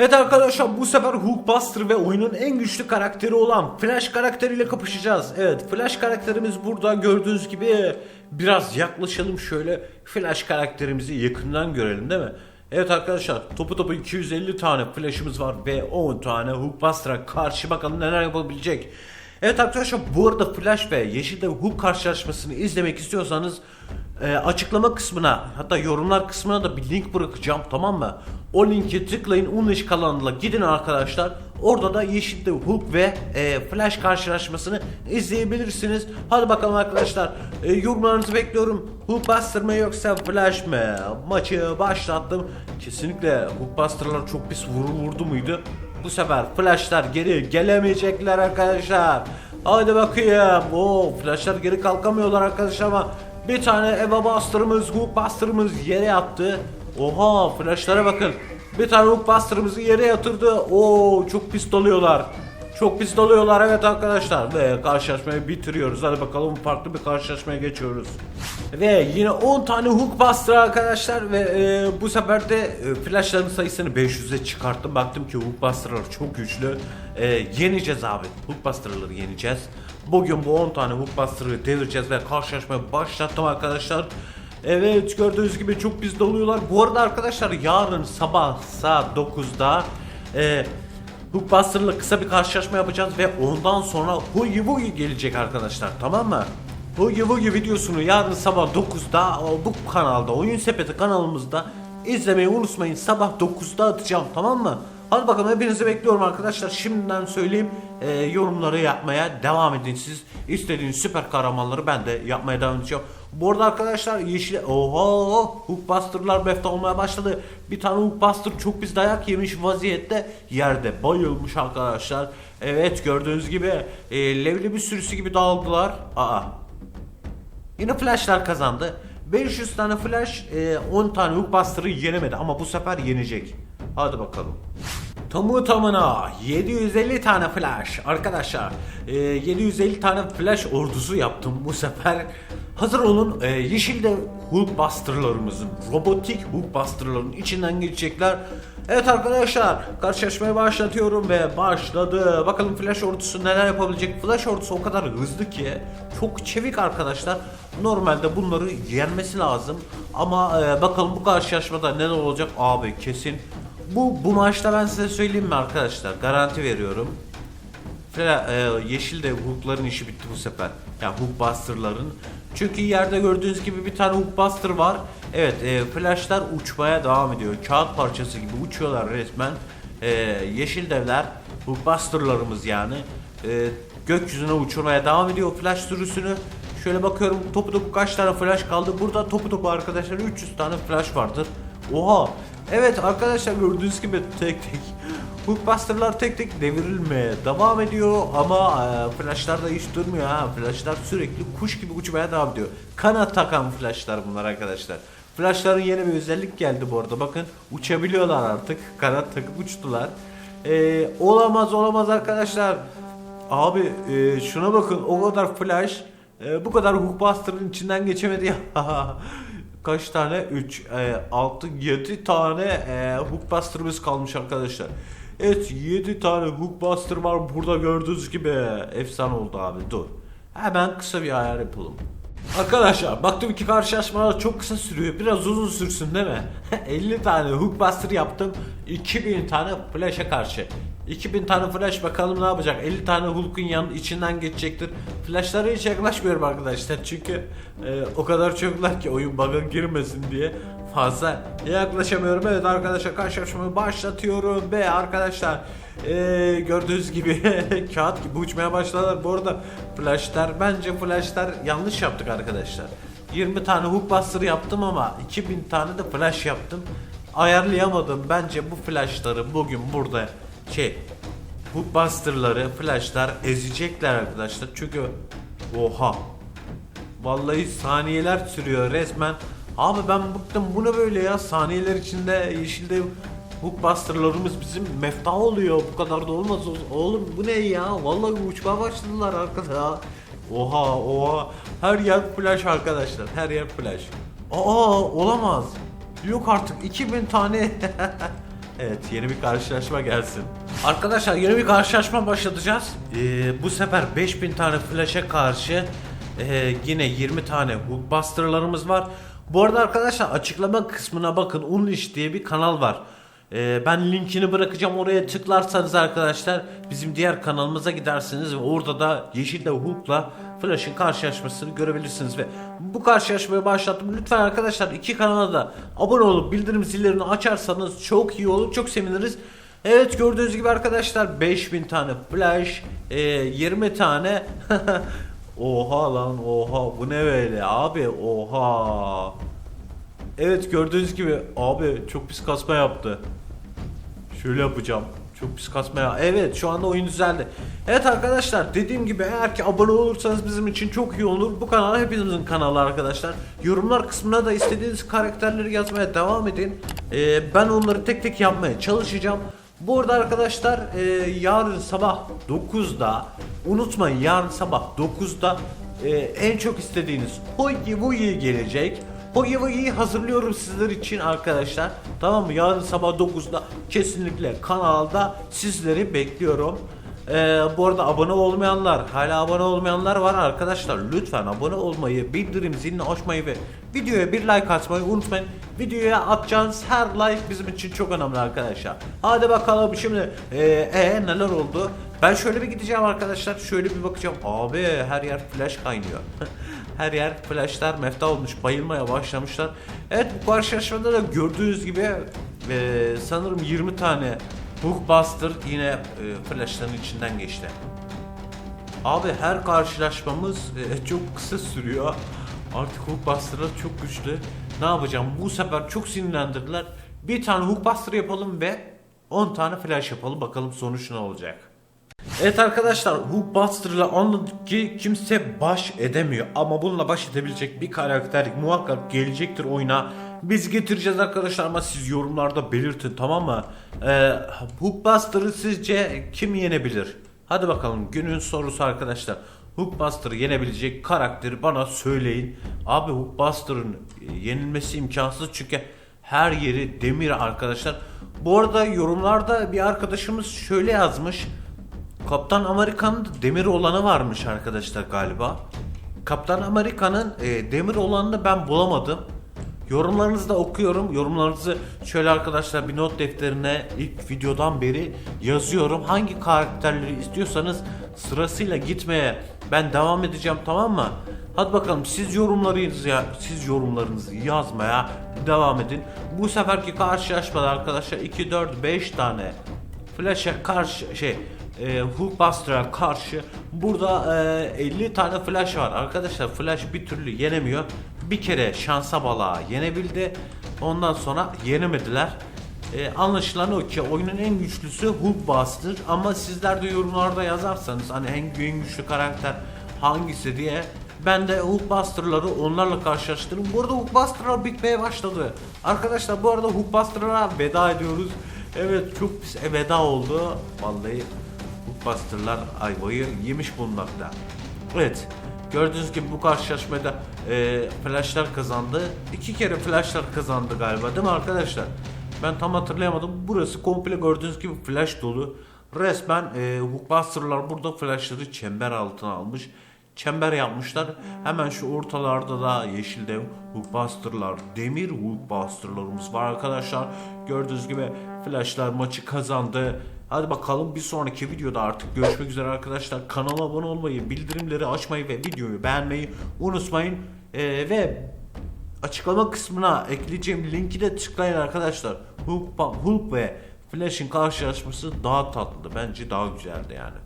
Evet arkadaşlar bu sefer Hulkbuster ve oyunun en güçlü karakteri olan Flash karakteriyle kapışacağız. Evet Flash karakterimiz burada gördüğünüz gibi biraz yaklaşalım şöyle Flash karakterimizi yakından görelim değil mi? Evet arkadaşlar topu topu 250 tane Flash'ımız var ve 10 tane Hulkbuster'a karşı bakalım neler yapabilecek. Evet arkadaşlar bu arada Flash ve Yeşil'de Hulk karşılaşmasını izlemek istiyorsanız e, açıklama kısmına hatta yorumlar kısmına da bir link bırakacağım tamam mı? O linki tıklayın Unleash kanalına gidin arkadaşlar. Orada da Yeşil'de Hulk ve e, Flash karşılaşmasını izleyebilirsiniz. Hadi bakalım arkadaşlar e, yorumlarınızı bekliyorum. Hulkbuster mı yoksa Flash mı? Maçı başlattım. Kesinlikle Hulkbuster'lar çok pis vurur vurdu muydu? Bu sefer flashlar geri gelemeyecekler arkadaşlar. Hadi bakayım. Oo, flashlar geri kalkamıyorlar arkadaşlar ama bir tane Eva Buster'ımız, Hook Buster'ımız yere yattı. Oha flashlara bakın. Bir tane Hook Buster'ımızı yere yatırdı. Oo çok pis doluyorlar. Çok pis doluyorlar evet arkadaşlar. Ve karşılaşmayı bitiriyoruz. Hadi bakalım farklı bir karşılaşmaya geçiyoruz. Ve yine 10 tane hook bastır arkadaşlar ve e, bu sefer de e, flashların sayısını 500'e çıkarttım. Baktım ki hook bastırlar çok güçlü. E, yeneceğiz abi. Hook bastırları yeneceğiz. Bugün bu 10 tane hook bastırı devireceğiz ve karşılaşmayı başlattım arkadaşlar. Evet gördüğünüz gibi çok pis doluyorlar. Bu arada arkadaşlar yarın sabah saat 9'da e, Hookbuster'la kısa bir karşılaşma yapacağız ve ondan sonra Hugi Wugi gelecek arkadaşlar tamam mı? Hugi Wugi videosunu yarın sabah 9'da o, bu kanalda Oyun Sepeti kanalımızda izlemeyi unutmayın sabah 9'da atacağım tamam mı? Hadi bakalım hepinizi bekliyorum arkadaşlar şimdiden söyleyeyim e, yorumları yapmaya devam edin siz istediğiniz süper kahramanları ben de yapmaya devam edeceğim. Bu arada arkadaşlar yeşil oho Hookbuster'lar mefta olmaya başladı. Bir tane Hookbuster çok biz dayak yemiş vaziyette yerde bayılmış arkadaşlar. Evet gördüğünüz gibi e, levli bir sürüsü gibi dağıldılar. Aa. Yine flashlar kazandı. 500 tane flash, e, 10 tane Hookbuster'ı yenemedi ama bu sefer yenecek. Hadi bakalım. Tamı tamına 750 tane flash arkadaşlar e, 750 tane flash ordusu yaptım bu sefer hazır olun e, yeşilde Hulkbuster'larımızın robotik Hulkbuster'ların içinden geçecekler Evet arkadaşlar karşılaşmaya başlatıyorum ve başladı bakalım flash ordusu neler yapabilecek flash ordusu o kadar hızlı ki çok çevik arkadaşlar normalde bunları yenmesi lazım ama e, bakalım bu karşılaşmada neler olacak abi kesin bu bu maçta ben size söyleyeyim mi arkadaşlar? Garanti veriyorum. Fla, e, yeşil de Hulk'ların işi bitti bu sefer. Yani Hulkbuster'ların. Çünkü yerde gördüğünüz gibi bir tane Hulkbuster var. Evet, e, flashlar uçmaya devam ediyor. Kağıt parçası gibi uçuyorlar resmen. E, yeşil devler, Hulkbuster'larımız yani. E, gökyüzüne uçurmaya devam ediyor flash sürüsünü. Şöyle bakıyorum topu topu kaç tane flash kaldı. Burada topu topu arkadaşlar 300 tane flash vardır. Oha Evet arkadaşlar gördüğünüz gibi tek tek Hookbuster'lar tek tek devrilmeye devam ediyor ama e, flashlar da hiç durmuyor ha. Flashlar sürekli kuş gibi uçmaya devam ediyor. Kanat takan flashlar bunlar arkadaşlar. Flashların yeni bir özellik geldi bu arada. Bakın uçabiliyorlar artık. Kanat takıp uçtular. E, olamaz olamaz arkadaşlar. Abi e, şuna bakın o kadar flash e, bu kadar Hookbuster'ın içinden geçemedi ya. Kaç tane? 3, 6, 7 tane e, Hookbuster'ımız kalmış arkadaşlar. Evet 7 tane Hookbuster var burada gördüğünüz gibi. Efsane oldu abi dur. Hemen kısa bir ayar yapalım. Arkadaşlar baktım ki karşılaşmalar çok kısa sürüyor. Biraz uzun sürsün değil mi? 50 tane Hookbuster yaptım. 2000 tane Flash'a karşı. 2000 tane flash bakalım ne yapacak? 50 tane Hulk'un yan içinden geçecektir. Flash'lara hiç yaklaşmıyorum arkadaşlar çünkü e, o kadar çoklar ki oyun bug'a girmesin diye fazla yaklaşamıyorum. Evet arkadaşlar karşılaşmayı başlatıyorum ve arkadaşlar e, gördüğünüz gibi kağıt gibi uçmaya başladılar. Bu arada flash'lar bence flash'lar yanlış yaptık arkadaşlar. 20 tane hookbuster yaptım ama 2000 tane de flash yaptım. Ayarlayamadım. Bence bu flash'ları bugün burada şey Hookbuster'ları, flash'lar ezecekler arkadaşlar. Çünkü oha. Vallahi saniyeler sürüyor resmen. Abi ben bıktım bu ne böyle ya saniyeler içinde yeşilde Hookbuster'larımız bizim mefta oluyor. Bu kadar da olmaz oğlum bu ne ya? Vallahi uçmaya başladılar arkada. Oha oha. Her yer flash arkadaşlar. Her yer flash. Aa olamaz. Yok artık 2000 tane Evet yeni bir karşılaşma gelsin. Arkadaşlar yeni bir karşılaşma başlatacağız. Ee, bu sefer 5000 tane flash'e karşı ee, yine 20 tane hookbuster'larımız var. Bu arada arkadaşlar açıklama kısmına bakın Unleash diye bir kanal var. Ee, ben linkini bırakacağım oraya tıklarsanız arkadaşlar bizim diğer kanalımıza gidersiniz ve orada da Yeşil'de Hook'la Flash'ın karşılaşmasını görebilirsiniz ve bu karşılaşmayı başlattım. Lütfen arkadaşlar iki kanala da abone olup bildirim zillerini açarsanız çok iyi olur. Çok seviniriz. Evet gördüğünüz gibi arkadaşlar 5000 tane flash, e, 20 tane Oha lan oha bu ne böyle abi oha Evet gördüğünüz gibi abi çok pis kasma yaptı Şöyle yapacağım. Çok pis kasma ya. Evet şu anda oyun düzeldi. Evet arkadaşlar dediğim gibi eğer ki abone olursanız bizim için çok iyi olur. Bu kanal hepinizin kanalı arkadaşlar. Yorumlar kısmına da istediğiniz karakterleri yazmaya devam edin. Ee, Ben onları tek tek yapmaya çalışacağım. Bu arada arkadaşlar e, yarın sabah 9'da unutmayın yarın sabah 9'da e, en çok istediğiniz Hogi Wugi gelecek. Hogi Wugi'yi hazırlıyorum sizler için arkadaşlar. Tamam mı? Yarın sabah 9'da kesinlikle kanalda sizleri bekliyorum. Ee, bu arada abone olmayanlar, hala abone olmayanlar var arkadaşlar. Lütfen abone olmayı, bildirim zilini açmayı ve videoya bir like atmayı unutmayın. Videoya atacağınız her like bizim için çok önemli arkadaşlar. Hadi bakalım şimdi ee, ee, neler oldu? Ben şöyle bir gideceğim arkadaşlar. Şöyle bir bakacağım. Abi her yer flash kaynıyor. her yer flashlar mefta olmuş. Bayılmaya başlamışlar. Evet bu karşılaşmada da gördüğünüz gibi ee, sanırım 20 tane Hookbuster yine e, flashların içinden geçti. Abi her karşılaşmamız e, çok kısa sürüyor. Artık Hookbuster'lar çok güçlü. Ne yapacağım? Bu sefer çok sinirlendirdiler. Bir tane Hookbuster yapalım ve 10 tane flash yapalım. Bakalım sonuç ne olacak. Evet arkadaşlar Hookbuster ile anladık ki kimse baş edemiyor ama bununla baş edebilecek bir karakter muhakkak gelecektir oyuna. Biz getireceğiz arkadaşlar ama siz yorumlarda belirtin tamam mı? Ee, Hookbuster'ı sizce kim yenebilir? Hadi bakalım günün sorusu arkadaşlar. Hookbuster'ı yenebilecek karakteri bana söyleyin. Abi Hookbuster'ın e, yenilmesi imkansız çünkü her yeri demir arkadaşlar. Bu arada yorumlarda bir arkadaşımız şöyle yazmış. Kaptan Amerika'nın demir olanı varmış arkadaşlar galiba. Kaptan Amerika'nın e, demir olanını ben bulamadım. Yorumlarınızı da okuyorum. Yorumlarınızı şöyle arkadaşlar bir not defterine ilk videodan beri yazıyorum. Hangi karakterleri istiyorsanız sırasıyla gitmeye ben devam edeceğim tamam mı? Hadi bakalım siz yorumlarınızı ya siz yorumlarınızı yazmaya devam edin. Bu seferki karşılaşmada arkadaşlar 2 4 5 tane Flash'a karşı şey e, Hookbuster'a karşı burada e, 50 tane flash var. Arkadaşlar flash bir türlü yenemiyor. Bir kere şansa bala yenebildi. Ondan sonra yenemediler. E, anlaşılan o ki oyunun en güçlüsü Hookbuster ama sizler de yorumlarda yazarsanız hani en, en güçlü karakter hangisi diye ben de Hookbuster'ları onlarla karşılaştırdım. Bu arada Hookbuster'lar bitmeye başladı. Arkadaşlar bu arada Hookbuster'lara veda ediyoruz. Evet çok pis veda oldu. Vallahi Hookbuster'lar ayvayı yemiş bulunmakta. Evet gördüğünüz gibi bu karşılaşmada e, flashlar kazandı. İki kere flashlar kazandı galiba değil mi arkadaşlar? Ben tam hatırlayamadım. Burası komple gördüğünüz gibi flash dolu. Resmen e, Hookbuster'lar burada flashları çember altına almış. Çember yapmışlar. Hemen şu ortalarda da yeşilde Hookbuster'lar, demir Hookbuster'larımız var arkadaşlar. Gördüğünüz gibi flashlar maçı kazandı. Hadi bakalım bir sonraki videoda artık görüşmek üzere arkadaşlar. Kanala abone olmayı, bildirimleri açmayı ve videoyu beğenmeyi unutmayın. Ee, ve açıklama kısmına ekleyeceğim linki de tıklayın arkadaşlar. Hulk, Hulk ve Flash'in karşılaşması daha tatlı. Bence daha güzeldi yani.